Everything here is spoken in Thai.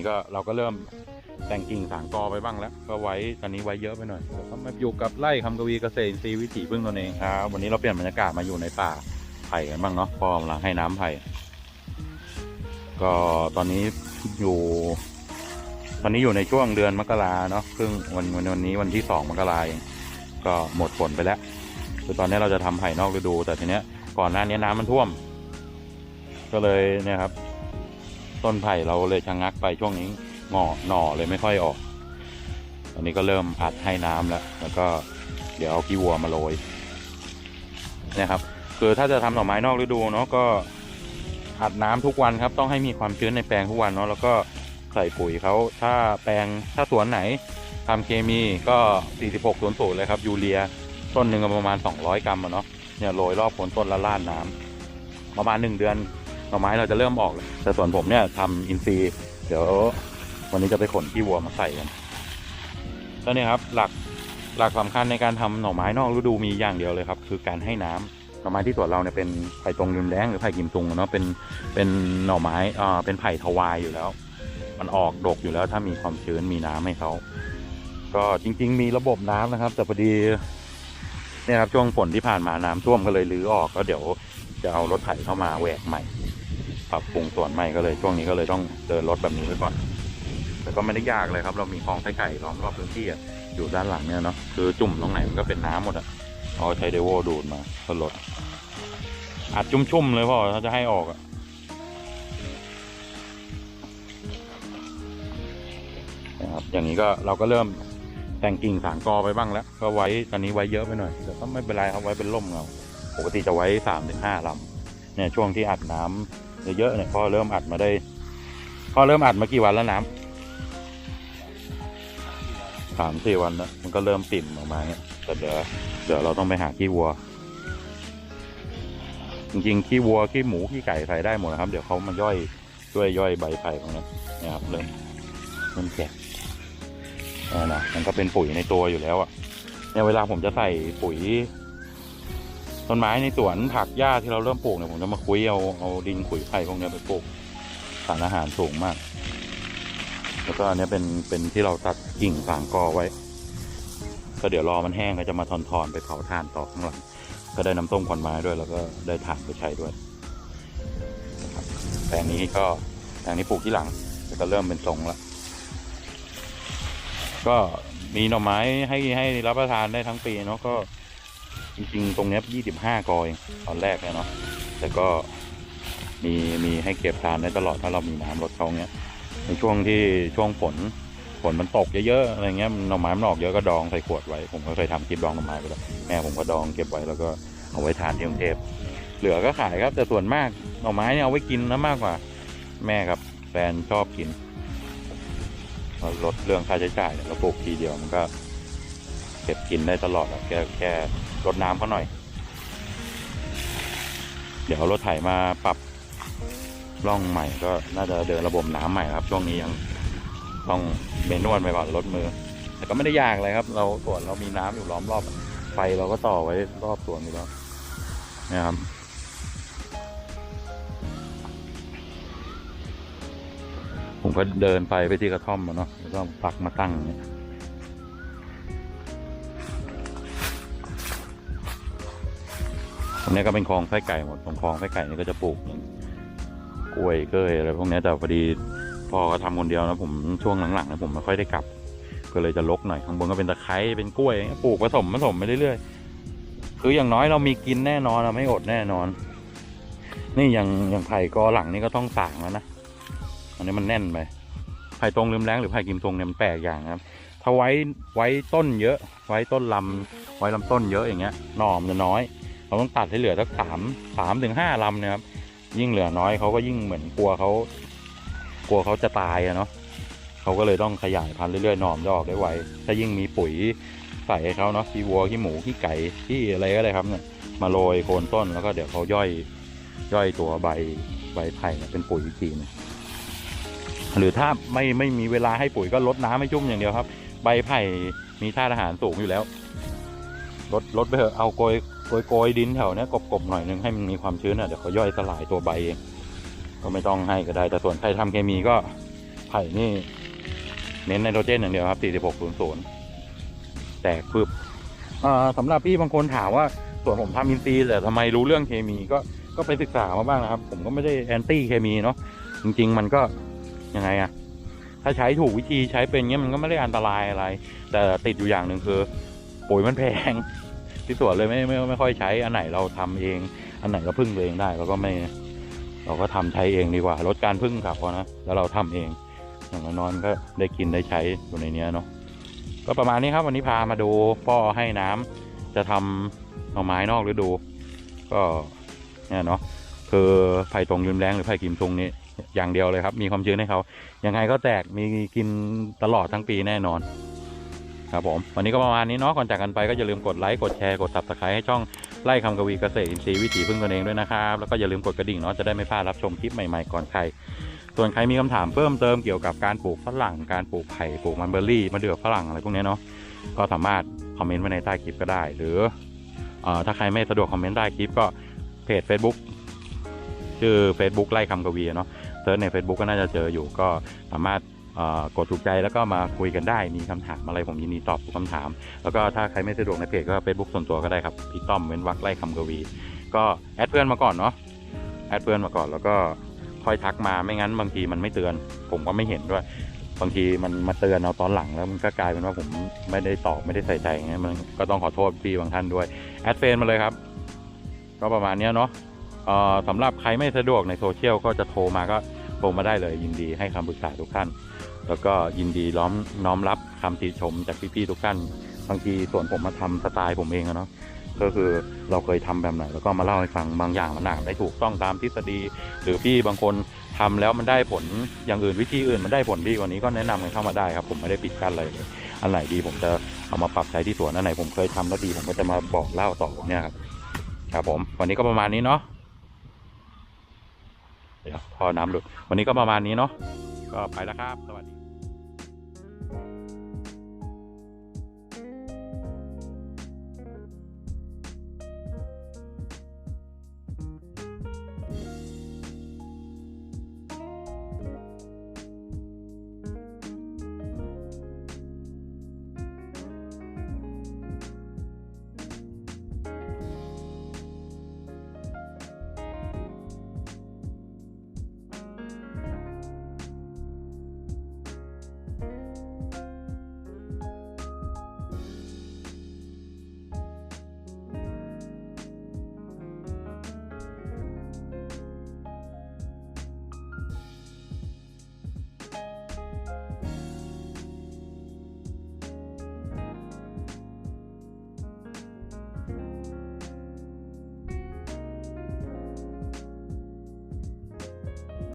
นี้ก็เราก็เริ่มแต่งกิ่งสางกอไปบ้างแล้ว ก็ไว้ตอนนี้ไว้เยอะไปหน่อยเดี๋ยวก็มาอยู่กับไร่คำกวีเกษตรอินทรีวิถีพึ่งตนเองครับวันนี้เราเปลี่ยนบรรยากาศมาอยู่ในป่าไผ่กันบ้างเนาะพอกำลังให้น้ำไผ่ก็ตอนนี้อยู่ ตอนนี้อยู่ในช่วงเดือนมกราเนาะซึ่งวันวันวันนี้วันที่สองมกราเองก็หมดฝนไปแล้วคือตอนนี้เราจะทำไผ่นอกฤดู แต่ทีเนี้ยก่อนหน้านี้น้ำมันท่วม ก็เลยเนี่ยครับ ต้นไผ่เราเลยชะงักไปช่วงนี้งอหน่อเลยไม่ค่อยออก ตอนนี้ก็เริ่มอัดให้น้ำแล้ว แล้วก็เดี๋ยวเอาขี้วัวมาโรยนี่ยครับคือถ้าจะทำหน่อไม้นอกฤดูเนาะก็อัดน้ำทุกวันครับ ต้องให้มีความชื้นในแปลงทุกวันเนาะแล้วก็ใส่ปุ๋ยเขาถ้าแปลงถ้าสวนไหนทำเคมีก็ 46 0 0เลยครับยูเรียต้นหนึ่งประมาณ 200 กรัมอะเนาะเนี่ยโรยรอบโคนต้นละลาดน้ำประมาณ 1 เดือน หน่อไม้เราจะเริ่มออกเลยแต่ส่วนผมเนี่ยทำอินทรีย์เดี๋ยววันนี้จะไปขนขี้วัวมาใส่กันก็เนี่ยครับหลักหลักสำคัญในการทำหน่อไม้นอกฤดูมีอย่างเดียวเลยครับ คือการให้น้ำหน่อไม้ที่สวนเราเนี่ยเป็นไผ่ตรงริมแล้งหรือไผ่กิมตุงเนาะเป็นเป็นหน่อไม้อ่าเป็นไผ่ทวายอยู่แล้ว มันออกดกอยู่แล้วถ้ามีความชื้นมีน้ำให้เขาก็จริง ๆ มีระบบน้ำนะครับ แต่พอดีเนี่ยครับช่วงฝนที่ผ่านมาน้ำท่วมก็เลยรื้อออกก็เดี๋ยวจะเอารถไถเข้ามาแหวกใหม่ ปรับปรุงส่วนใหม่ก็เลยช่วงนี้ก็เลยต้องเดินรถแบบนี้ไปก่อน แต่ก็ไม่ได้ยากเลยครับ เรามีคลองไส้ไก่ล้อมรอบพื้นที่อะอยู่ด้านหลังเนี่ยเนาะคือจุ่มตรงไหนมันก็เป็นน้ำหมดอะเอาใช้เดโวดูดมาก็ลดอัดชุ่มๆเลยพ่อถ้าจะให้ออกอะนะครับอย่างนี้ก็เราก็เริ่มแต่งกิ่งสางกอไปบ้างแล้ว ก็ไว้ตอนนี้ไว้เยอะไปหน่อยแต่ก็ไม่เป็นไรครับไว้เป็นร่มเงาปกติจะไว้สามถึงห้าลำเนี่ยช่วงที่อัดน้ำ เยอะๆเนี่ยพ่อเริ่มอัดมาได้พ่อเริ่มอัดมากี่วันแล้วน้ำสามสี่วันแล้วมันก็เริ่มปิ่มออกมาเนี่ยแต่เดี๋ยวเดี๋ยวเราต้องไปหาขี้วัว จริงๆขี้วัวขี้หมูขี้ไก่ใส่ได้หมดนะครับ เดี๋ยวเขามาย่อยช่วยย่อยใบไผ่ของนั้นนี่ยครับเริ่มเริ่มแก่นะมันก็เป็นปุ๋ยในตัวอยู่แล้วอะเนี่ยเวลาผมจะใส่ปุ๋ย ต้นไม้ในสวนผักหญ้าที่เราเริ่มปลูกเนี่ยผมจะมาคุยเอาเอาดินขุยไผ่พวกนี้ไปปลูกสารอาหารสูงมาก แล้วก็อันนี้เป็นเป็นที่เราตัดกิ่งสางกอไว้ ก็เดี๋ยวรอมันแห้งก็จะมาทอนทอนๆไปเผาถ่านต่อข้างหลังก็ได้น้ำส้มควันไม้ด้วย แล้วก็ได้ถ่านไปใช้ด้วยนะครับแปลงนี้ก็แปลงนี้ปลูกที่หลังแต่ก็เริ่มเป็นทรงแล้วก็มีหน่อไม้ให้ให้รับประทานได้ทั้งปีเนาะก็ จริงๆ ตรงนี้ยี่สิบห้ากอยตอนแรกเนี่ยเนาะแต่ก็มีมีให้เก็บทานได้ตลอดถ้าเรามีน้ำรดเขาเนี้ยในช่วงที่ช่วงฝนฝนมันตกเยอะๆอะไรเงี้ยหน่อไม้มันออกเยอะก็ดองใส่ขวดไว้ ผมก็เคยทำคลิปดองหน่อไม้ไปแล้วแม่ผมก็ดองเก็บไว้แล้วก็เอาไว้ทานที่กรุงเทพเหลือก็ขายครับแต่ส่วนมากหน่อไม้เนี่ยเอาไว้กินนะมากกว่า แม่ครับแฟนชอบกินลดเรื่องค่าใช้จ่ายเนี่ยเราปลูกทีเดียวมันก็ เก็บกินได้ตลอดอะแค่แค่ รดน้ำเขาหน่อย เดี๋ยวรถไถมาปรับร่องใหม่ก็น่าจะเดินระบบน้ำใหม่ครับ ช่วงนี้ยังต้องเบนนวดไปก่อนรถมือ แต่ก็ไม่ได้ยากเลยครับ เราสวนเรามีน้ำอยู่ล้อมรอบ ไฟเราก็ต่อไว้รอบสวนอยู่แล้วนะครับผมก็เดินไฟไปที่กระท่อมอะเนาะแล้วก็ปักมาตั้งเงี้ย ตรงนี้ก็เป็นคลองไส้ไก่หมดตรงคลองไส้ไก่นี่ก็จะปลูกอย่างกล้วยเก้ยอะไรพวกนี้แต่พอดีพ่อก็ทำคนเดียวนะผมช่วงหลังๆนะผมไม่ค่อยได้กลับ ก็เลยจะลกหน่อยข้างบนก็เป็นตะไคร้เป็นกล้วยปลูกผสมผสมไปเรื่อยๆคืออย่างน้อยเรามีกินแน่นอนเราไม่อดแน่นอน นี่อย่างอย่างไผ่กอหลังนี่ก็ต้องสางแล้วนะอันนี้มันแน่นไปไผ่ตรงลืมแรงหรือไผ่กิมตรงเนี่ยมันแปลกอย่างครับถ้าไว้ไว้ต้นเยอะ ไว้ต้นลำไว้ลำต้นเยอะอย่างเงี้ยหน่อมนจะน้อย เราต้องตัดให้เหลือสักสามสามถึงห้าลำนะครับ ยิ่งเหลือน้อยเขาก็ยิ่งเหมือนกลัวเขากลัวเขาจะตายอะเนาะเขาก็เลยต้องขยายพันธุ์เรื่อยๆหน่อมจะออกได้ไวถ้ายิ่งมีปุ๋ยใส่ให้เขาเนาะขี้วัวขี้หมูขี้ไก่ขี้อะไรก็ได้ครับเนี่ยมาโรยโคนต้นแล้วก็เดี๋ยวเขาย่อยย่อยตัวใบใบไผ่เป็นปุ๋ยอีกทีนึงหรือถ้าไม่ไม่มีเวลาให้ปุ๋ยก็ลดน้ำให้ชุ่มอย่างเดียวครับ ใบไผ่มีธาตุอาหารสูงอยู่แล้วลดลดไปเถอะเอาโกย โกยโกยดินแถวเนี้ยกบๆหน่อยนึงให้มันมีความชื้นอะเดี๋ยวเขาย่อยสลายตัวใบเองก็ไม่ต้องให้ก็ได้ แต่ส่วนใครทำเคมีก็ไผ่นี่ เน้นไนโตรเจนอย่างเดียวครับ 4600แตกพึบอ่าสำหรับพี่บางคนถามว่าส่วนผมทำอินทรีย์แต่ทำไมรู้เรื่องเคมีก็ก็ไปศึกษามาบ้างนะครับ ผมก็ไม่ได้แอนตี้เคมีเนาะจริง ๆ มันก็ยังไงอะถ้าใช้ถูกวิธีใช้เป็นเงี้ยมันก็ไม่ได้อันตรายอะไร แต่ติดอยู่อย่างหนึ่งคือปุ๋ยมันแพง ที่สวนเลยไม่ไม่ไม่ค่อยใช้อันไหนเราทำเอง อันไหนเราพึ่งตัวเองได้เราก็ไม่ เราก็ทำใช้เองดีกว่า ลดการพึ่งกลับเขานะแล้วเราทำเองอย่างน้อยก็ได้กินได้ใช้อยู่ในเนี้ยเนาะก็ประมาณนี้ครับวันนี้พามาดูป้อให้น้ำจะทำหน่อไม้นอกฤดู ก็เนี่ยเนาะคือไผ่ตรงยืนแรงหรือไผ่กิมซุงนี่อย่างเดียวเลยครับ มีความชื้นให้เขายังไงก็แตกมีกินตลอดทั้งปีแน่นอน ครับผมวันนี้ก็ประมาณนี้เนาะก่อนจากกันไปก็อย่าลืมกดไลค์กดแชร์กด subscribe ให้ช่องไล่คำกวีเกษตรอินทรีย์วิถีพึ่งตนเองด้วยนะครับแล้วก็อย่าลืมกดกระดิ่งเนาะจะได้ไม่พลาดรับชมคลิปใหม่ๆก่อนใครส่วนใครมีคำถามเพิ่มเติมเกี่ยวกับการปลูกฝรั่งการปลูกไผ่ปลูกมันเบอร์รี่มะเดื่อฝรั่งอะไรพวกนี้เนาะก็สามารถคอมเมนต์ไว้ในใต้คลิปก็ได้ หรืออถ้าใครไม่สะดวกคอมเมนต์ใต้คลิปก็เพจ Facebook ชื่อ Facebook ไล่คำกวีเนาะเซิร์ชใน Facebook ก็น่าจะเจออยู่ก็สามารถ กดถูกใจแล้วก็มาคุยกันได้มีคำถามอะไรผมยินดีตอบทุกคำถาม แล้วก็ถ้าใครไม่สะดวกในเพจก็ Facebook ส่วนตัวก็ได้ครับพี่ต้อมเว้นวักไล่คำกวี ก็แอดเพื่อนมาก่อนเนาะแอดเพื่อนมาก่อนแล้วก็ค่อยทักมาไม่งั้นบางทีมันไม่เตือน ผมก็ไม่เห็นด้วย บางทีมันมาเตือนเอาตอนหลังแล้วมันก็กลายเป็นว่าผมไม่ได้ตอบไม่ได้ใส่ใจอย่างเงี้ยมันก็ต้องขอโทษพี่บางท่านด้วยแอดเฟนมาเลยครับ ก็ประมาณเนี้ยเนาะสำหรับใครไม่สะดวกในโซเชียลก็จะโทรมาก็ โทรมาได้เลยยินดีให้คำปรึกษาทุกท่าน แล้วก็ยินดีล้อมน้อมรับคำติชมจากพี่ๆทุกท่านบางทีส่วนผมมาทำสไตล์ผมเองอะเนาะก็คือเราเคยทำแบบไหนแล้วก็มาเล่าให้ฟังบางอย่างมันหนักได้ถูกต้องตามทฤษฎี หรือพี่บางคนทำแล้วมันได้ผลอย่างอื่นวิธีอื่นมันได้ผลดีกว่านี้ก็แนะนำกันเข้ามาได้ครับ ผมไม่ได้ปิดกั้นอะไรเลยอันไหนดีผมจะเอามาปรับใช้ที่สวนอันไหนผมเคยทำแล้วดีผมก็จะมาบอกเล่าต่อเนี่ยครับครับผมวันนี้ก็ประมาณนี้เนาะ เดี๋ยวพอน้ำหลุดวันนี้ก็ประมาณนี้เนาะก็ไปแล้วครับ สวัสดี